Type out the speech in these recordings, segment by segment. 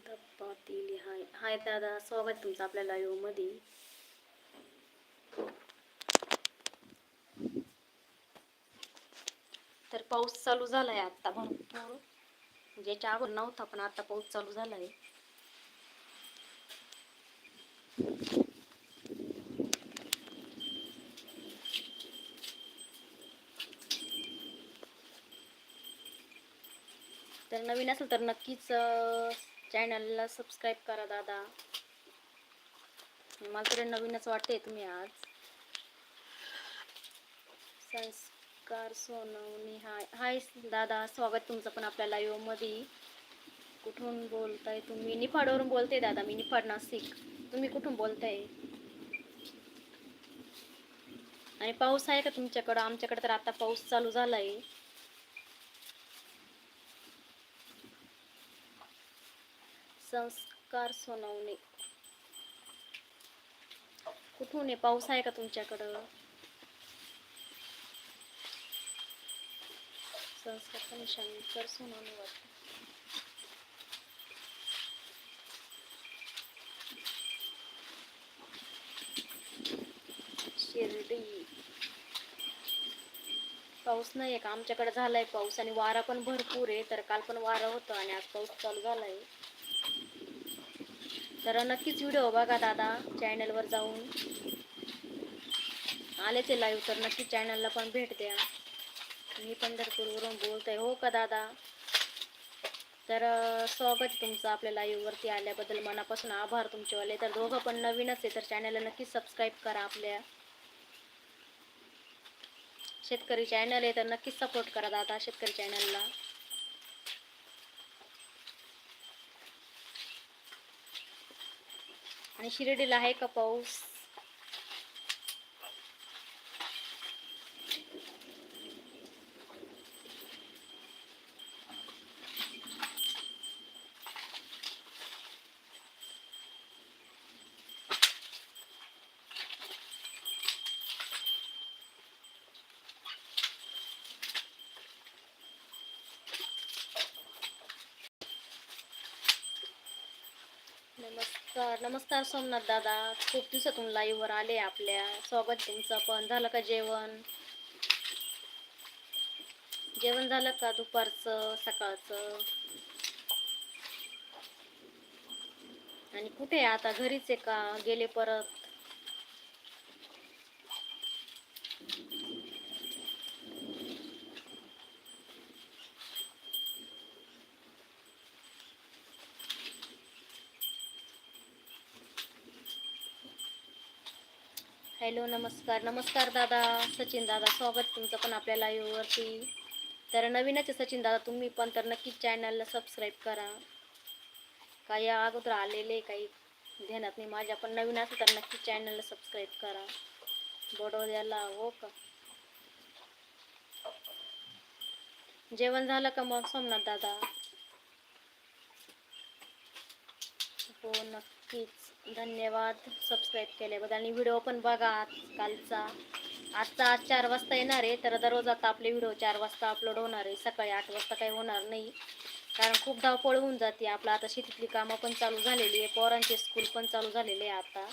पाटील हाय हाय दादा स्वागत तुमचं आपल्या लाईव्हमध्ये. तर पाऊस चालू झालाय आता भरपूर. ज्याच्या अगोदर नव्हता पण आता पाऊस चालू झालाय. तर नवीन असेल तर नक्कीच चॅनलला सबस्क्राईब करा दादा. मला तरी नवीनच वाटते तुम्ही आज. संस्कार सोनवणी हाय. हाय दादा स्वागत तुमचं पण आपल्या योमध्ये कुठून बोलताय तुम्ही? निफाडवरून बोलते दादा मी निफाड नाशिक. तुम्ही कुठून बोलताय? आणि पाऊस आहे का तुमच्याकडं? आमच्याकडे तर आता पाऊस चालू झालाय. संस्कार सोनवणे. कुठून आहे? पाऊस आहे का तुमच्याकडं? संस्कार शंकर सोनवणे वाटतं. शिर्डी. पाऊस नाही आहे का? आमच्याकडे झालाय पाऊस आणि वारा पण भरपूर आहे तर काल पण वारा होतं आणि आज पाऊस चालू झालाय. तर नक्कीच व्हिडिओ बघा दादा चॅनलवर जाऊन. आले ते लाईव्ह तर नक्कीच चॅनलला पण भेट द्या. मी पंढरपूरवरून बोलतोय हो का दादा? तर स्वागत तुमचं आपल्या लाईव्हवरती आल्याबद्दल. मनापासून आभार तुमचेवाले. तर दोघं पण नवीनच आहे तर चॅनलला नक्कीच सबस्क्राईब करा आपल्या. शेतकरी चॅनल आहे तर नक्कीच सपोर्ट करा दादा शेतकरी चॅनलला आणि शिर्डीला आहे का पाऊस? नमस्कार सोमनाथ दादा. खूप दिवसातून लाईव्हवर आले आपल्या. स्वागत तुमचं. पण झालं का जेवण? जेवण झालं का दुपारचं सकाळचं? आणि कुठे आहे आता? घरीच आहे का? गेले परत? हॅलो नमस्कार. नमस्कार दादा. सचिन दादा स्वागत तुमचं पण आपल्या लाईव्हवरती तर नवीनच आहे सचिन दादा तुम्ही पण तर नक्कीच चॅनलला सबस्क्राईब करा. काही अगोदर आलेले काही ध्यानात नाही. माझ्या पण नवीन असेल तर नक्कीच चॅनलला सबस्क्राईब करा. बडोद्याला हो का? जेवण झालं का मग सोमनाथ दादा? हो नक्कीच. धन्यवाद सबस्क्राईब केल्याबद्दल. आणि व्हिडिओ पण बघा आज कालचा आजचा आज चार वाजता येणार आहे तर दररोज आता आपले व्हिडिओ चार वाजता अपलोड होणार आहे. सकाळी आठ वाजता काही होणार नाही. कारण खूप धावपळ होऊन जाते आपलं. आता शेतीतली कामं पण चालू झालेली आहे. पोरांचे स्कूल पण चालू झालेले आहे आता.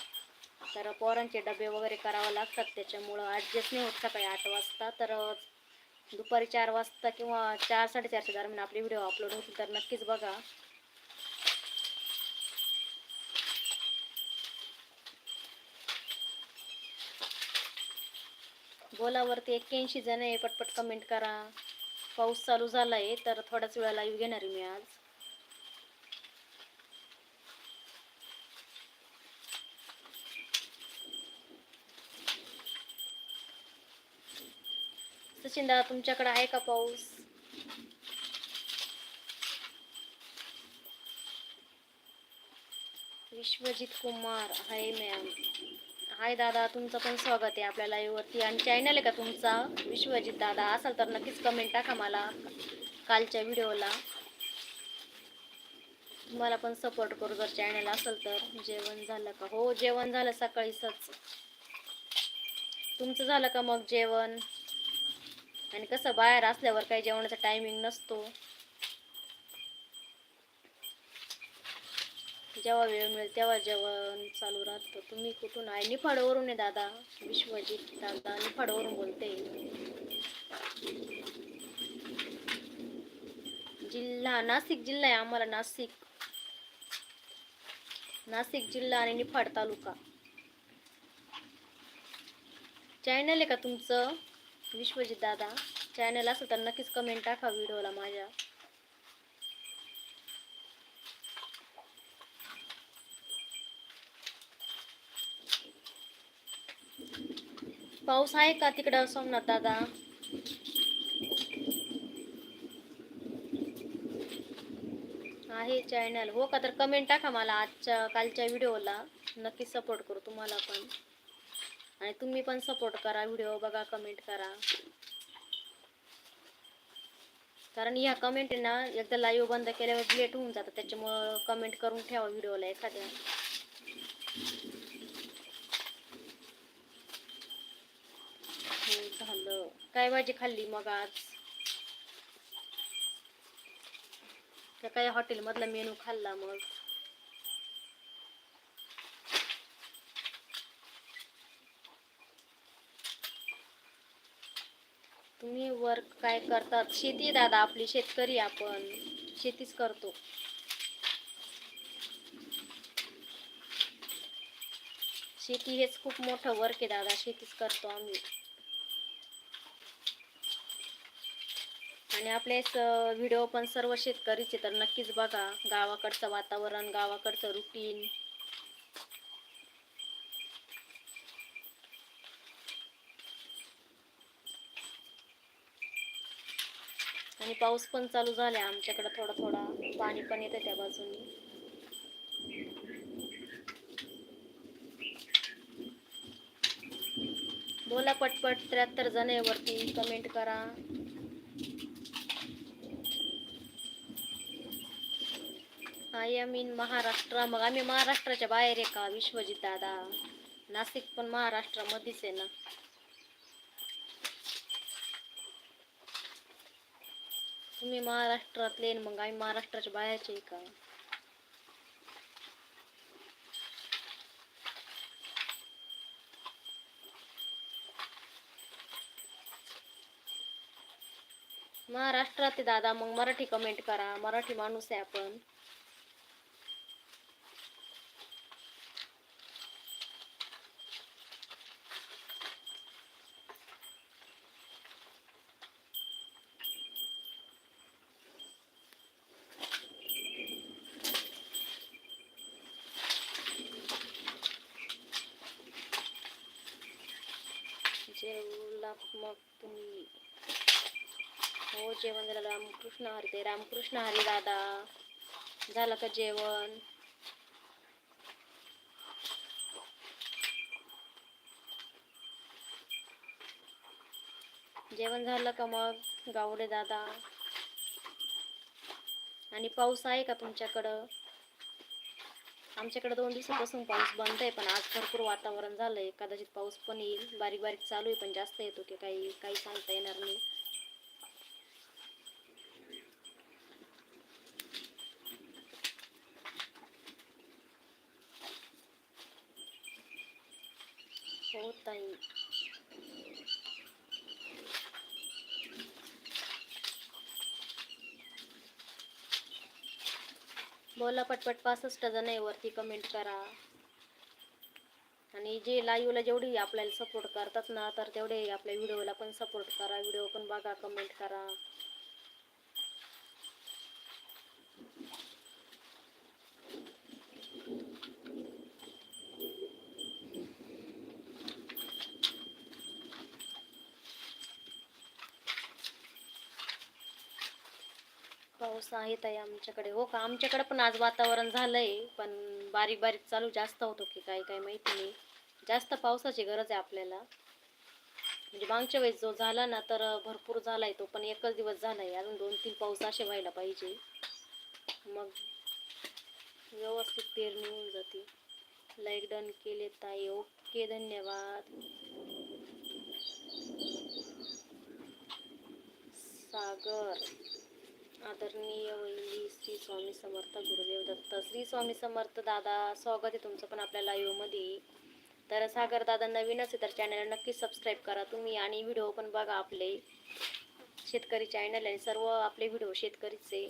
तर पोरांचे डबे वगैरे करावं लागतात. त्याच्यामुळं ॲडजस्ट नाही होत सकाळी आठ वाजता. तर दुपारी चार वाजता किंवा चार साडेचारच्या दरम्यान आपले व्हिडिओ अपलोड होतील. तर नक्कीच बघा. बोलावरती एक्क्याऐंशी जण आहे पटपट कमेंट करा. पाऊस चालू झाला आहे तर थोड्याच वेळा लाईव्ह घेणार आहे मी आज. सचिन दादा तुमच्याकडे आहे का पाऊस? Vishwajit Kumar hi ma'am hi दादा तुमचं पण स्वागत आहे आपल्या लाईव्हवरती आणि चॅनल आहे का तुमचा? विश्वजित दादा असाल तर नक्कीच कमेंट टाका मला कालच्या व्हिडिओला तुम्हाला पण सपोर्ट करू जर चॅनल असेल तर. जेवण झालं का? हो जेवण झालं सकाळीच तुमचं झालं का मग जेवण? आणि कसं बाहेर असल्यावर काही जेवणाचा टायमिंग नसतो. जेव्हा वेळ मिळेल तेव्हा जेवण चालू राहतं. तुम्ही कुठून आहे? निफाडवरून आहे दादा. विश्वजित दादा निफाडवरून बोलते. जिल्हा नाशिक जिल्हा आहे आम्हाला नाशिक. नाशिक जिल्हा आणि निफाड तालुका. चॅनल आहे का तुमचं? विश्वजित दादा. चॅनल असेल तर नक्कीच कमेंट टाका व्हिडिओला माझ्या. पाऊस आहे का तिकडं सोमनाथ दादा? आहे चॅनल हो का? तर कमेंट टाका मला आजच्या कालच्या व्हिडिओला नक्की सपोर्ट करू तुम्हाला पण. आणि तुम्ही पण सपोर्ट करा. व्हिडिओ बघा कमेंट करा. कारण ह्या कमेंट ना एकदा लाईव्ह बंद केल्यावर लेट होऊन जातं. त्याच्यामुळं कमेंट करून ठेवा व्हिडिओला एखाद्या हो झालं काय भाजी खाल्ली मग आज? त्या काय हॉटेलमधला मेनू खाल्ला मग? तुम्ही वर्क काय करतात? शेती दादा आपली शेतकरी आपण. शेतीच करतो. शेती हेच खूप मोठं वर्क आहे दादा शेतीच करतो आम्ही. आणि आपले व्हिडिओ पण सर्व शेतकरीचे तर नक्कीच बघा. गावाकडचं वातावरण गावाकडचं रुटीन आणि पाऊस पण चालू झाला. आमच्याकडे थोडा थोडा पाणी पण येतं त्या बाजूनी. बोला पटपट त्र्याहत्तर जण आहे वरती. कमेंट करा. I am in Maharashtra. मग आम्ही महाराष्ट्राच्या बाहेर आहे का? विश्वजित दादा. नाशिक पण महाराष्ट्रामध्येच आहे ना. तुम्ही महाराष्ट्रातले मग आम्ही महाराष्ट्राच्या बाहेरचे आहे का? महाराष्ट्रात आहे दादा. मग मराठी कमेंट करा. मराठी माणूस आहे आपण जेवलात मग तुम्ही हो जेवण झालं रामकृष्ण हरी ते. रामकृष्ण हरी दादा. झालं का जेवण? जेवण झालं का मग गावडे दादा? आणि पाऊस आहे का तुमच्याकडं? आमच्याकडे दोन दिवसापासून पाऊस बंद आहे पण आज भरपूर वातावरण झालंय. कदाचित पाऊस पण येईल. बारीक बारीक चालू आहे पण जास्त येतो की काही काही सांगता येणार नाही. हो बोला पटपट पासष्ट जण आहे वरती कमेंट करा. आणि जे लाईव्हला जेवढी आपल्याला सपोर्ट करतात ना तर तेवढे आपल्या व्हिडिओला पण सपोर्ट करा. व्हिडिओ पण बघा कमेंट करा. पाऊस आहे ताई आमच्याकडे. हो का? आमच्याकडे पण आज वातावरण झालंय पण बारीक बारीक चालू जास्त होतो की काय काय माहिती नाही. जास्त पावसाची गरज आहे आपल्याला. म्हणजे मागच्या वेळेस जो झाला ना तर भरपूर झालाय तो पण एकच दिवस झालाय. अजून दोन तीन पाऊस असे व्हायला पाहिजे. मग व्यवस्थित पेरणी होऊन जाते. लाईक डन केले ताई. ओके धन्यवाद. सागर. आदरणीय वैली श्री स्वामी समर्थ गुरुदेव दत्त. श्री स्वामी समर्थ दादा स्वागत आहे तुमचं पण आपल्या लाईव्हमध्ये तर सागर दादा नवीनच आहे तर चॅनलला नक्कीच सबस्क्राईब करा तुम्ही आणि व्हिडिओ पण बघा आपले. शेतकरी चॅनल आहे सर्व आपले व्हिडिओ शेतकरीचे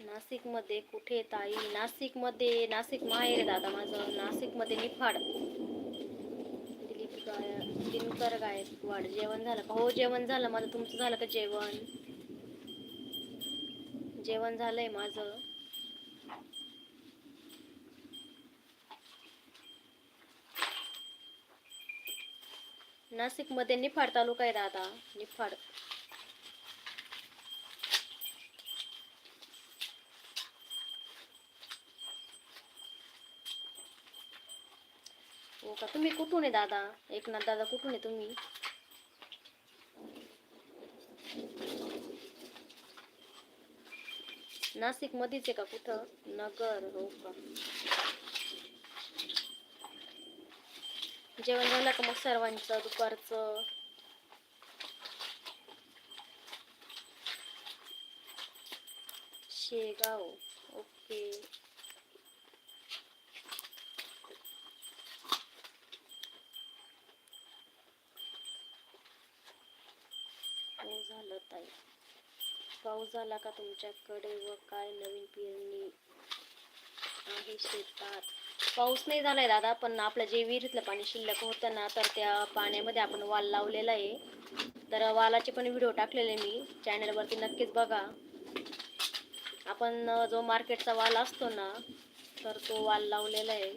नाशिकमध्ये कुठे ताई? नाशिकमध्ये नाशिक माहेर दादा माझं. नाशिकमध्ये निफाड. दिलीप गाय दिनकर गायकवाड जेवण झालं का? हो जेवण झालं. माझं तुमचं झालं का जेवण? जेवण झालंय माझं. नाशिकमध्ये निफाड तालुका आहे दादा निफाड. का तुम्ही कुठून आहे दादा? एकनाथ दादा कुठून आहे तुम्ही? नाशिक मध्येच आहे का कुठं? नगर हो का? जेवण झालं का मग सर्वांचं दुपारचं? शेगाव ओके हो झालं ताई पाऊस झाला का तुमच्याकडे व काय नवीन पेरणी आहे शेतात? पाऊस नाही झालाय दादा पण आपलं जे विहिरीतलं पाणी शिल्लक होतं ना तर त्या पाण्यामध्ये आपण वाल लावलेला आहे. तर वालाचे पण व्हिडिओ टाकलेले मी चॅनलवरती नक्कीच बघा. आपण जो मार्केटचा वाल असतो ना तर तो वाल लावलेला आहे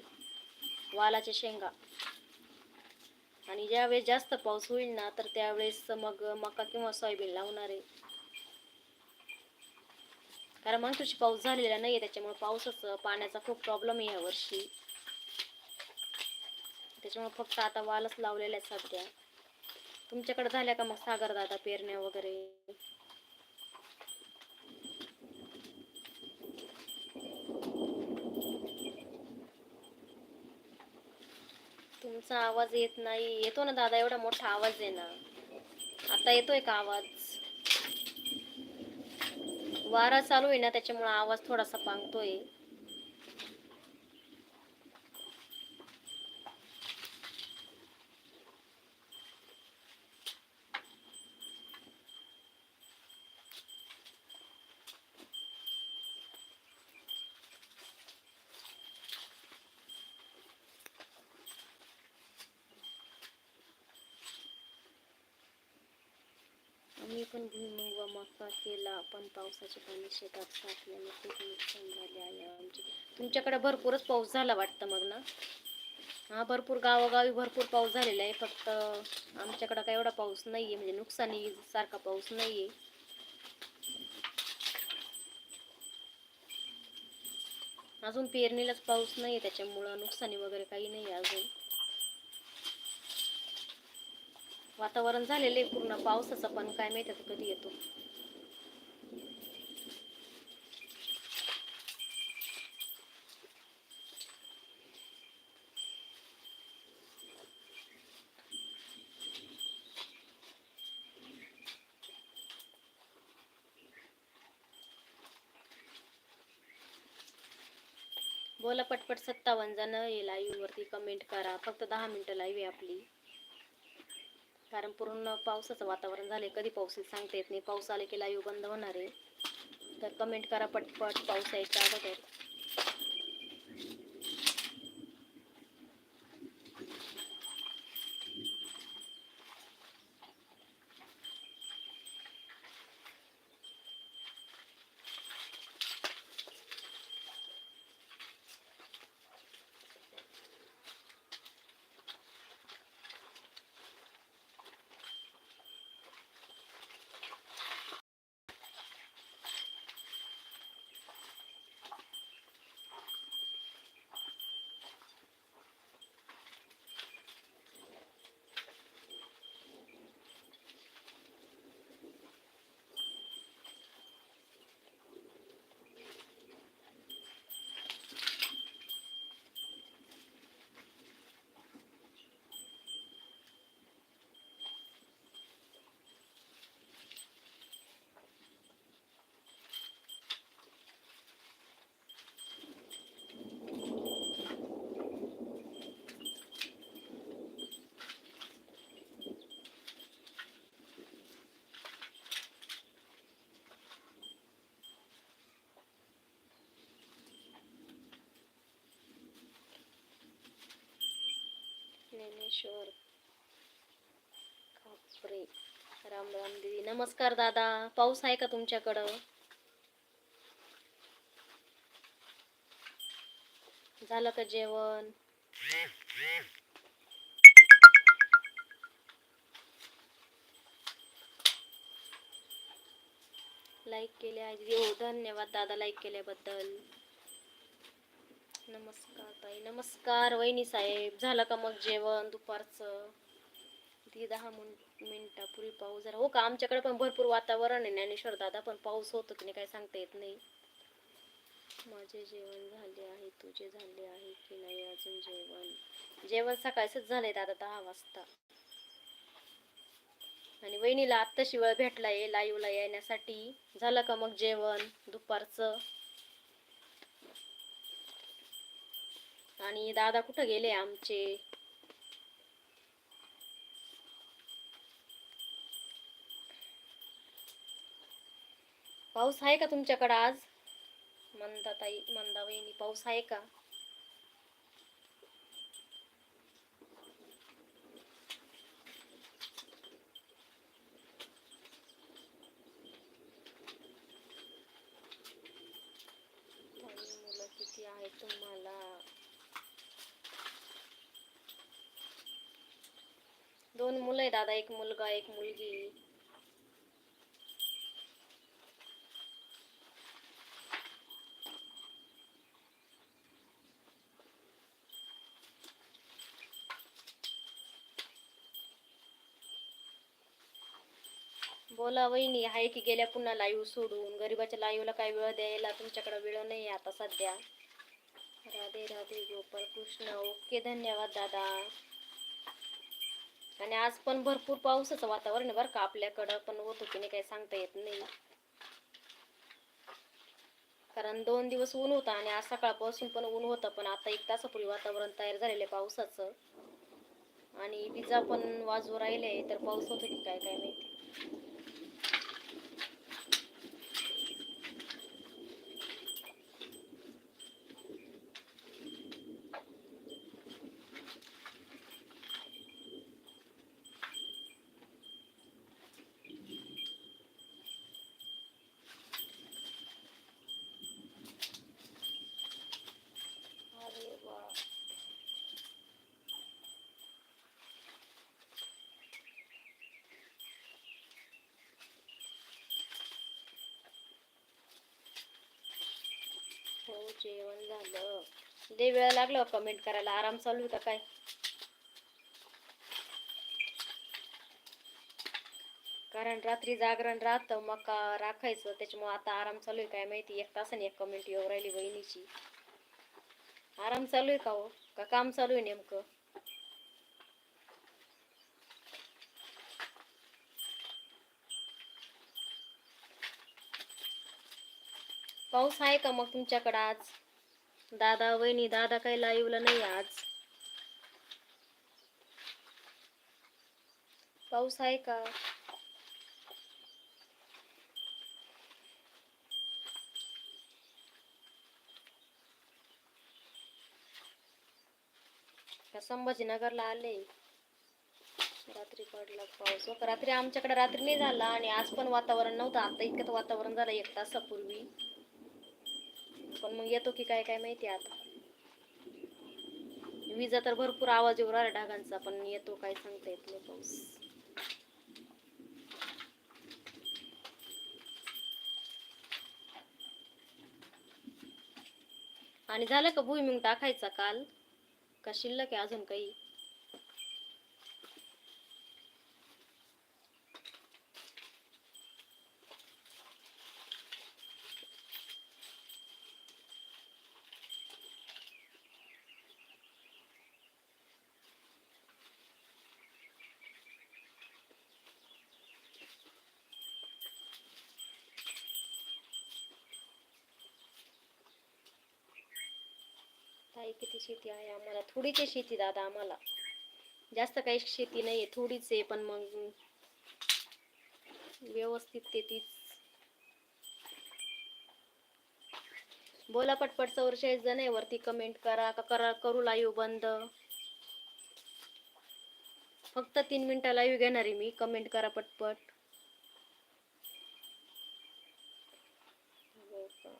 वालाच्या शेंगा. आणि ज्यावेळेस जास्त पाऊस होईल ना तर त्यावेळेस मग मका किंवा सोयाबीन लावणार आहे. कारण मग तुझी पाऊस झालेला नाही आहे त्याच्यामुळे पावसाचं पाण्याचा खूप प्रॉब्लेम आहे यावर्षी त्याच्यामुळे फक्त आता वालच लावलेला आहे सध्या. तुमच्याकडे झाल्या का मग सागर दादा पेरण्या वगैरे? तुमचा आवाज येत नाही. येतो ना दादा एवढा मोठा आवाज आहे ना. आता येतोय का आवाज? वारा चालू आहे ना त्याच्यामुळे आवाज थोडासा पांगतोय. पण भुईमूग व मका केला. पण पावसाचे पाणी शेतात साठल्याने खूप नुकसान झाले आहे आमचे. तुमच्याकडे भरपूरच पाऊस झाला वाटतं मग ना? हा भरपूर गावोगावी भरपूर पाऊस झालेला आहे. फक्त आमच्याकडं काय एवढा पाऊस नाही आहे म्हणजे नुकसानी सारखा पाऊस नाही आहे अजून पेरणीलाच पाऊस नाही आहे त्याच्यामुळं नुकसानी वगैरे काही नाही आहे अजून. वातावरण झालेलं आहे पूर्ण पावसाचं पण काय माहिती कधी येतो. बोला पटपट सत्तावन्न जण लाईव्ह वरती कमेंट करा. फक्त दहा मिनिटं लाईव्ह आहे आपली. कारण पूर्ण पावसाचं वातावरण झालंय. कधी पाऊस येईल सांगता येत नाही. पाऊस आले की लाईव्ह बंद होणार आहे. तर कमेंट करा पटपट पाऊस यायच्या अगोदर. ज्ञानेश्वर खापरे राम राम दिदी. नमस्कार दादा. पाऊस आहे का तुमच्याकडं? झालं का जेवण? लाईक केले आहे हो धन्यवाद दादा लाईक केल्याबद्दल. नमस्कार ताई. नमस्कार वहिनी साहेब. झालं का मग जेवण दुपारचं? ती दहा मिन मिनिटापूर्वी पाऊस जरा हो का आमच्याकडे पण भरपूर वातावरण आहे. ज्ञानेश्वर दादा पण पाऊस होतो की नाही काय सांगता येत नाही. माझे जेवण झाले आहे तुझे झाले आहे की नाही अजून जेवण? जेवण सकाळचंच झालंय दादा दहा वाजता. आणि वहिनीला आत्ताशी वेळ भेटलाय लाईव्हला येण्यासाठी. झालं का मग जेवण दुपारचं? आणि दादा कुठं गेले आमचे? पाऊस आहे का तुमच्याकडं आज? मंदाताई मंदा वहिनी पाऊस आहे का ताई, मुलं किती आहेत तुम्हाला दोन मुलं आहे दादा एक मुलगा एक मुलगी. बोला वहिनी आहे की गेल्या पुन्हा लाईव्ह सोडून? गरीबाच्या लाईव्हला काय वेळ द्यायला तुमच्याकडे वेळ नाही आता सध्या. राधे राधे गोपाल कृष्ण. ओके धन्यवाद दादा. आणि आज पण भरपूर पावसाचं वातावरण आहे बरं का. आपल्याकडं पण होतो की नाही काही सांगता येत नाही. कारण दोन दिवस ऊन होता आणि आज सकाळपासून पण ऊन होतं पण आता एक तासापूर्वी वातावरण तयार झालेलं आहे पावसाचं. आणि विजा पण वाजू राहिले तर पाऊस होतो की काय काय माहिती अरे वा हो जेवण झालं. लय वेळ लागला हो कमेंट करायला. आराम चालू आहे का काय? कारण रात्री जागरण राहतं मका राखायचं. त्याच्यामुळे आता आराम चालू आहे काय माहिती? एक तासाने एक कमेंट येऊ राहिली बहिणीची. आराम चालू आहे का हो? का काम चालू आहे नेमकं? पाऊस आहे का मग तुमच्याकडं आज? दादा वहिनी दादा काही लाईव्हला नाही आज. पाऊस आहे का? संभाजीनगरला आले? रात्री पडला पाऊस. हो रात्री आमच्याकडे रात्री नाही झाला आणि आज पण वातावरण नव्हतं. आता इतकं वातावरण झालं एक तासापूर्वी. पण मग येतो की काय काय माहिती आता. विजा तर भरपूर आवाज येऊ राहिला ढगांचा पण येतो काय सांगता येत नाही पाऊस. आणि झालं का भुईमुंग टाकायचा काल? का शिल्लक आहे अजून काही ताई किती शेती आहे आम्हाला. थोडीच आहे शेती दादा आम्हाला. जास्त काही शेती नाही आहे थोडीच आहे पण मग व्यवस्थित ते तीच. बोला पटपट चौरशे जण आहे वरती. कमेंट करा का करा करू लाईव्ह बंद. फक्त तीन मिनिटं लाईव्ह घेणार आहे मी. कमेंट करा पटपट हो का?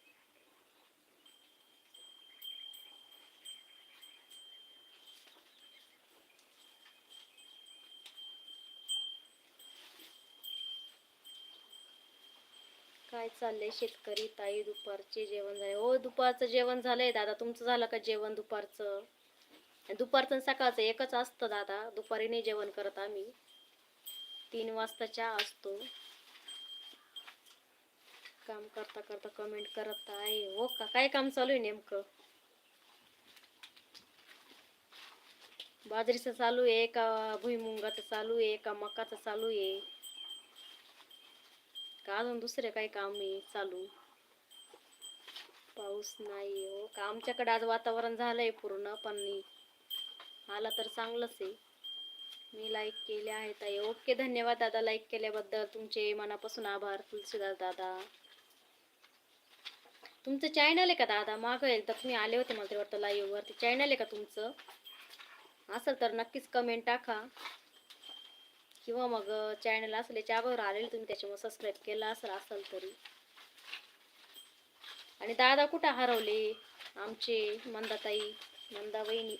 काय चाललंय शेतकरी ताई दुपारचे जेवण झाले. हो दुपारचं जेवण झालंय दादा. तुमचं झालं का जेवण दुपारचं? दुपारचं आणि सकाळचं एकच असतं दादा. दुपारी नाही जेवण करत आम्ही. तीन वाजता चहा असतो. काम करता करता कमेंट करत आहे. हो का? काय काम चालू आहे नेमकं? बाजरीचं चालू आहे का भुईमुंगाचं चालू आहे का मकाचं चालू आहे? का? अजून दुसरे काही काम आहे चालू? पाऊस नाही हो. का? आमच्याकडे आज वातावरण झालंय पूर्ण पण आला तर चांगलंच आहे. मी लाईक केले आहे ताई. ओके धन्यवाद दादा लाईक केल्याबद्दल. तुमचे मनापासून आभार तुलसीदास दादा. तुमचं चॅनल आहे का दादा? मागं तर तुम्ही आले होते मला ते वाटतं live वरती. चॅनल आहे का तुमचं? असेल तर नक्कीच कमेंट टाका. किंवा मग चॅनल असले याच्या अगोदर आलेले तुम्ही त्याच्यामुळे सबस्क्राईब केला असेल असाल तरी. आणि दादा कुठं हरवले? आमचे मंदाताई मंदा वहिनी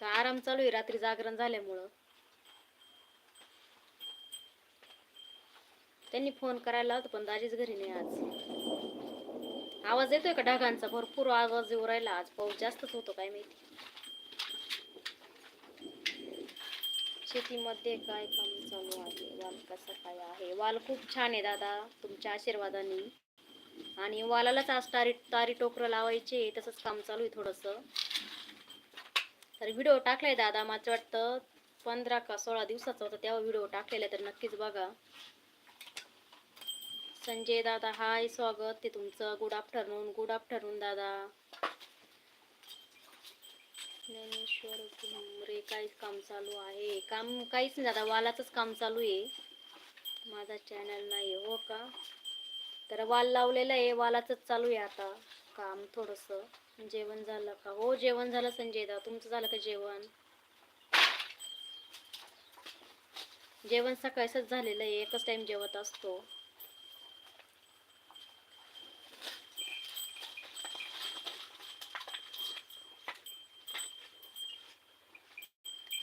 का आराम चालू आहे रात्री जागरण झाल्यामुळं? त्यांनी फोन करायला होता पण दाजीच घरी नाही आज. आवाज येतोय का ढगांचा? भरपूर आवाज येऊ राहिला आज. पाऊस जास्तच होतो काय माहिती. शेतीमध्ये काय काम चालू आहे? वाल कसं काय आहे? वाल खूप छान आहे दादा तुमच्या आशीर्वादाने. आणि वालालाच आज तारी तारी टोकरं लावायचे तसंच काम चालू आहे थोडंसं. तर व्हिडिओ टाकलाय दादा माझं वाटतं पंधरा का सोळा दिवसाचा होता तेव्हा व्हिडिओ टाकलेला आहे तर नक्कीच बघा. संजय दादा हाय स्वागत ते तुमचं. गुड आफ्टरनून गुड आफ्टरनून दादा. ज्ञानेश्वर घुमरे काय काम चालू आहे. काम काहीच नाही दादा वालाचंच काम चालू आहे. माझा चॅनल नाही हो का? तर वाल लावलेला आहे वालाचंच चालू आहे आता काम थोडंसं. जेवण झालं का? हो जेवण झालं संजय दादा तुमचं झालं का जेवण? जेवण सकाळचंच झालेलं आहे एकच टाइम जेवत असतो.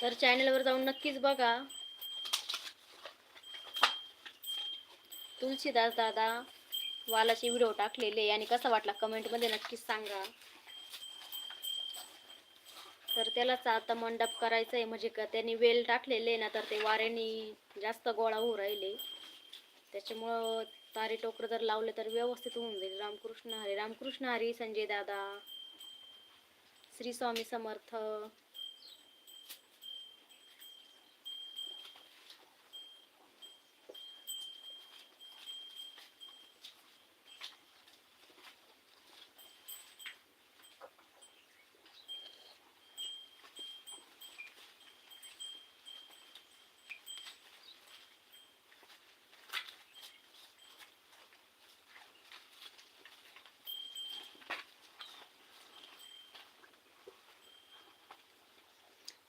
तर चॅनलवर जाऊन नक्कीच बघा. तुलसीदास दादा वालाचे व्हिडिओ टाकलेले आणि कसा वाटला कमेंटमध्ये नक्कीच सांगा. तर त्यालाच आता मंडप करायचं आहे म्हणजे का त्यांनी वेल टाकलेले ना तर ते वाऱ्याने जास्त गोळा होऊ राहिले. त्याच्यामुळं तारे टोकर जर लावले तर व्यवस्थित होऊन जाईल. रामकृष्ण हरी रामकृष्ण हरी संजय दादा श्री स्वामी समर्थ.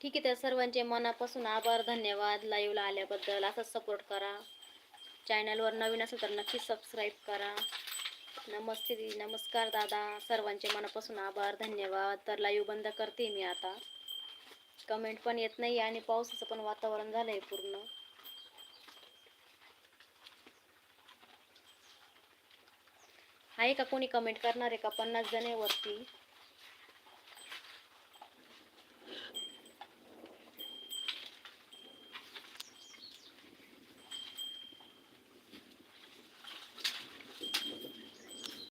ठीक आहे तर सर्वांचे मनापासून आभार धन्यवाद. लाईव्हला आल्याबद्दल असंच सपोर्ट करा. चॅनलवर नवीन असेल तर नक्कीच सबस्क्राईब करा. नमस्ते दी नमस्कार दादा. सर्वांचे मनापासून आभार धन्यवाद. तर लाईव्ह बंद करते मी आता. कमेंट पण येत नाही आणि पावसाचं पण वातावरण झालं आहे पूर्ण. आहे का कोणी कमेंट करणार आहे का? पन्नास जण आहे वरती.